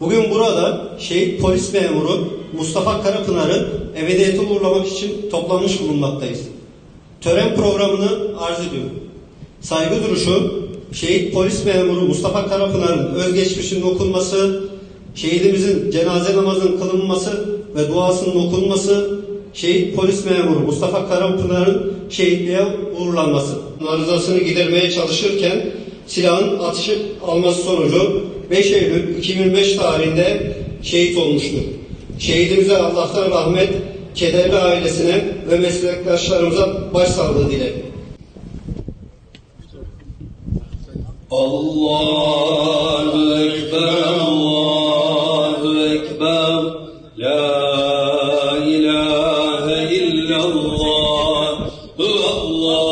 Bugün burada şehit polis memuru Mustafa Karapınar'ı ebediyete uğurlamak için toplanmış bulunmaktayız. Tören programını arz ediyorum. Saygı duruşu, şehit polis memuru Mustafa Karapınar'ın özgeçmişinin okunması, şehidimizin cenaze namazının kılınması ve duasının okunması, şehit polis memuru Mustafa Karapınar'ın şehitliğe uğurlanması. Arızasını gidermeye çalışırken silahın atışı alması sonucu 5 Eylül 2005 tarihinde şehit olmuştur. Şehidimize Allah'tan rahmet, kederli ailesine ve meslektaşlarımıza başsağlığı dilerim. Allahu Ekber, Allahu Ekber, La ilahe illallah, Allahu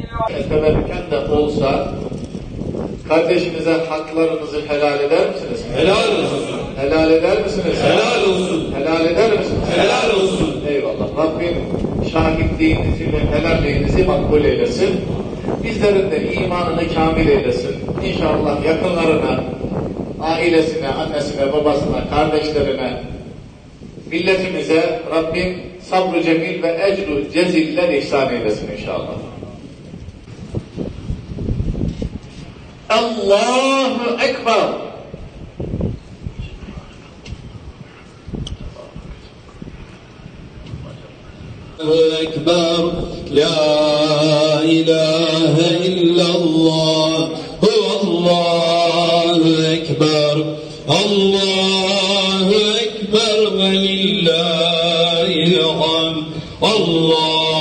Teberrüken de olsa kardeşinize haklarınızı helal eder misiniz? Helal olsun. Helal eder misiniz? Helal olsun. Helal eder misiniz? Helal olsun. Eyvallah. Rabbim şahitliğinizi ve helalliğinizi makbul eylesin. Bizlerin de imanını kamil eylesin. İnşallah yakınlarına, ailesine, annesine, babasına, kardeşlerine, milletimize Rabbim sabrı cemil ve ecru ceziller ihsan eylesin inşallah. الله أكبر. لا إله إلا الله. هو الله أكبر. الله أكبر. ولله الحمد. الله